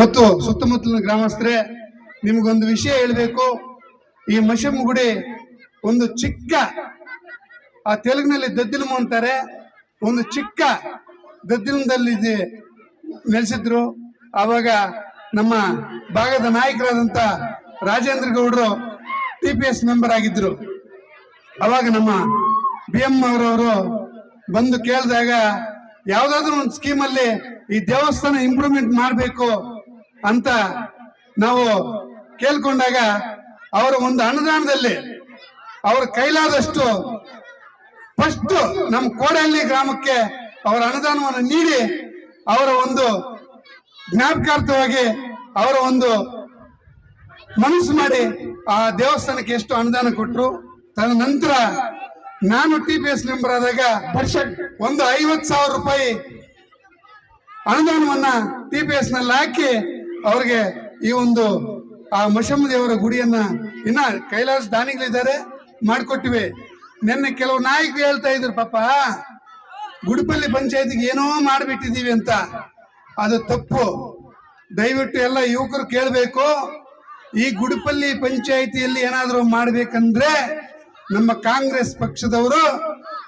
ಮತ್ತು ಸುತ್ತಮುತ್ತಲಿನ ಗ್ರಾಮಸ್ಥರೇ, ನಿಮಗೊಂದು ವಿಷಯ ಹೇಳಬೇಕು. ಈ ಮಶಮ್ ಗುಡಿ ಒಂದು ಚಿಕ್ಕ, ಆ ತೆಲುಗಿನಲ್ಲಿ ದದ್ದಿಲಂ ಅಂತಾರೆ, ಒಂದು ಚಿಕ್ಕ ದದ್ದಿಲಂದಲ್ಲಿ ಇದೆ ನೆಲೆಸಿದ್ರು. ಆವಾಗ ನಮ್ಮ ಭಾಗದ ನಾಯಕರಾದಂಥ ರಾಜೇಂದ್ರ ಗೌಡರು ಟಿ ಪಿ ಎಸ್ ಮೆಂಬರ್ ಆಗಿದ್ರು. ಅವಾಗ ನಮ್ಮ ಬಿ ಎಂ ಅವರವರು ಬಂದು ಕೇಳಿದಾಗ ಯಾವ್ದಾದ್ರು ಒಂದು ಸ್ಕೀಮಲ್ಲಿ ಈ ದೇವಸ್ಥಾನ ಇಂಪ್ರೂವ್ಮೆಂಟ್ ಮಾಡಬೇಕು ಅಂತ ನಾವು ಕೇಳ್ಕೊಂಡಾಗ ಅವರ ಒಂದು ಅನುದಾನದಲ್ಲಿ ಅವ್ರ ಕೈಲಾದಷ್ಟು ಫಸ್ಟ್ ನಮ್ಮ ಕೋಡಹಳ್ಳಿ ಗ್ರಾಮಕ್ಕೆ ಅವರ ಅನುದಾನವನ್ನು ನೀಡಿ ಅವರ ಒಂದು ಜ್ಞಾಪಕಾರ್ಥವಾಗಿ ಅವರ ಒಂದು ಮನಸ್ಸು ಮಾಡಿ ಆ ದೇವಸ್ಥಾನಕ್ಕೆ ಎಷ್ಟು ಅನುದಾನ ಕೊಟ್ಟರು ತದ ನಂತರ ನಾನು ಟಿ ಪಿ ಎಸ್ ಮೆಂಬರ್ ಆದಾಗ ವರ್ಷ ಒಂದು ಐವತ್ತು ಸಾವಿರ ರೂಪಾಯಿ ಅನುದಾನವನ್ನ ಟಿ ಪಿ ಎಸ್ನಲ್ಲಿ ಹಾಕಿ ಅವ್ರಿಗೆ ಈ ಒಂದು ಆ ದೇವರ ಗುಡಿಯನ್ನ ಇನ್ನ ಕೈಲಾಸ ದಾನಿಗಳಿದ್ದಾರೆ ಮಾಡಿಕೊಟ್ಟಿವೆ. ನಿನ್ನೆ ಕೆಲವು ನಾಯಕರು ಹೇಳ್ತಾ ಇದ್ರು ಪಾಪ ಗುಡಿಪಲ್ಲಿ ಪಂಚಾಯತಿಗೆ ಏನೋ ಮಾಡಿಬಿಟ್ಟಿದೀವಿ ಅಂತ. ಅದು ತಪ್ಪು. ದಯವಿಟ್ಟು ಎಲ್ಲ ಯುವಕರು ಕೇಳಬೇಕು. ಈ ಗುಡಿಪಲ್ಲಿ ಪಂಚಾಯಿತಿಯಲ್ಲಿ ಏನಾದರೂ ಮಾಡಬೇಕಂದ್ರೆ ನಮ್ಮ ಕಾಂಗ್ರೆಸ್ ಪಕ್ಷದವರು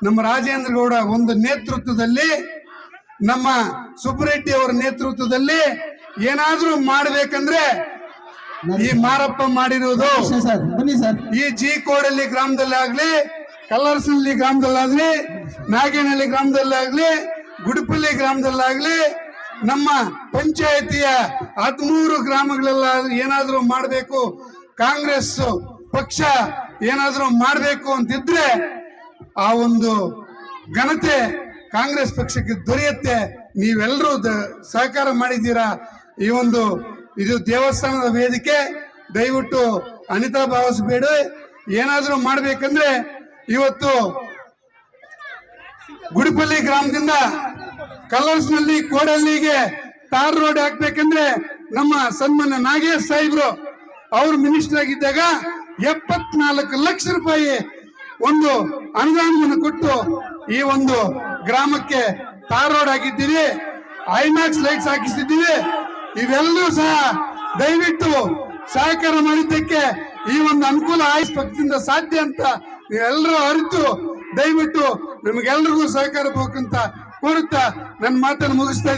ನಮ್ಮ ರಾಜೇಂದ್ರ ಗೌಡ ಒಂದು ನೇತೃತ್ವದಲ್ಲಿ ನಮ್ಮ ಸುಬ್ಬರೆಡ್ಡಿ ಅವರ ನೇತೃತ್ವದಲ್ಲಿ ಏನಾದ್ರೂ ಮಾಡ್ಬೇಕಂದ್ರೆ ಈ ಮಾರಪ್ಪ ಮಾಡಿರುವುದು ಸರ್ ಬನ್ನಿ ಸರ್. ಈ ಜಿ ಕೋಡಲ್ಲಿ ಗ್ರಾಮದಲ್ಲಿ ಆಗ್ಲಿ ಕಲ್ಲರ್ಸ್ನಲ್ಲಿ ಗ್ರಾಮದಲ್ಲಾಗ್ಲಿ ನಾಗೇನಹಳ್ಳಿ ಗ್ರಾಮದಲ್ಲಾಗ್ಲಿ ಗುಡಿಪಲ್ಲಿ ಗ್ರಾಮದಲ್ಲಾಗ್ಲಿ ನಮ್ಮ ಪಂಚಾಯತಿಯ ಹದಿಮೂರು ಗ್ರಾಮಗಳೆಲ್ಲ ಏನಾದರೂ ಮಾಡಬೇಕು. ಕಾಂಗ್ರೆಸ್ ಪಕ್ಷ ಏನಾದರೂ ಮಾಡಬೇಕು ಅಂತಿದ್ರೆ ಆ ಒಂದು ಘನತೆ ಕಾಂಗ್ರೆಸ್ ಪಕ್ಷಕ್ಕೆ ದೊರೆಯುತ್ತೆ. ನೀವೆಲ್ಲರೂ ಸಹಕಾರ ಮಾಡಿದ್ದೀರಾ? ಈ ಒಂದು ಇದು ದೇವಸ್ಥಾನದ ವೇದಿಕೆ. ದಯವಿಟ್ಟು ಅನಿತಾ ಭಾವಿಸಬೇಡ. ಏನಾದರೂ ಮಾಡಬೇಕಂದ್ರೆ ಇವತ್ತು ಗುಡಿಪಲ್ಲಿ ಗ್ರಾಮದಿಂದ ಕಲರ್ಸ್ನಲ್ಲಿ ಕೋಡಲ್ಲಿಗೆ ತಾರ್ ರೋಡ್ ಹಾಕ್ಬೇಕಂದ್ರೆ ನಮ್ಮ ಸನ್ಮಾನ್ಯ ನಾಗೇಶ್ ಸಾಹೇಬ್ರು, ಅವ್ರು ಮಿನಿಸ್ಟರ್ ಆಗಿದ್ದಾಗ ಎಪ್ಪತ್ನಾಲ್ಕು ಲಕ್ಷ ರೂಪಾಯಿ ಒಂದು ಅನುದಾನವನ್ನು ಕೊಟ್ಟು ಈ ಒಂದು ಗ್ರಾಮಕ್ಕೆ ತಾರ್ ರೋಡ್ ಹಾಕಿದ್ದೀವಿ ಐಮ್ಯಾಕ್ಸ್ ಲೈಟ್ಸ್ ಹಾಕಿಸಿದ್ದೀವಿ ಇವೆಲ್ಲೂ ಸಹ ದಯವಿಟ್ಟು ಸಹಕಾರ ಮಾಡಿದ್ದಕ್ಕೆ ಈ ಒಂದು ಅನುಕೂಲ ಆಯುಷ್ ಪಕ್ಷದಿಂದ ಸಾಧ್ಯ ಅಂತ ನೀವೆಲ್ಲರೂ ಅರಿತು ದಯವಿಟ್ಟು ನಿಮಗೆಲ್ರಿಗೂ ಸಹಕಾರ ಬೇಕಂತ ಕೋರುತ್ತಾ ನನ್ನ ಮಾತನ್ನು ಮುಗಿಸ್ತಾ.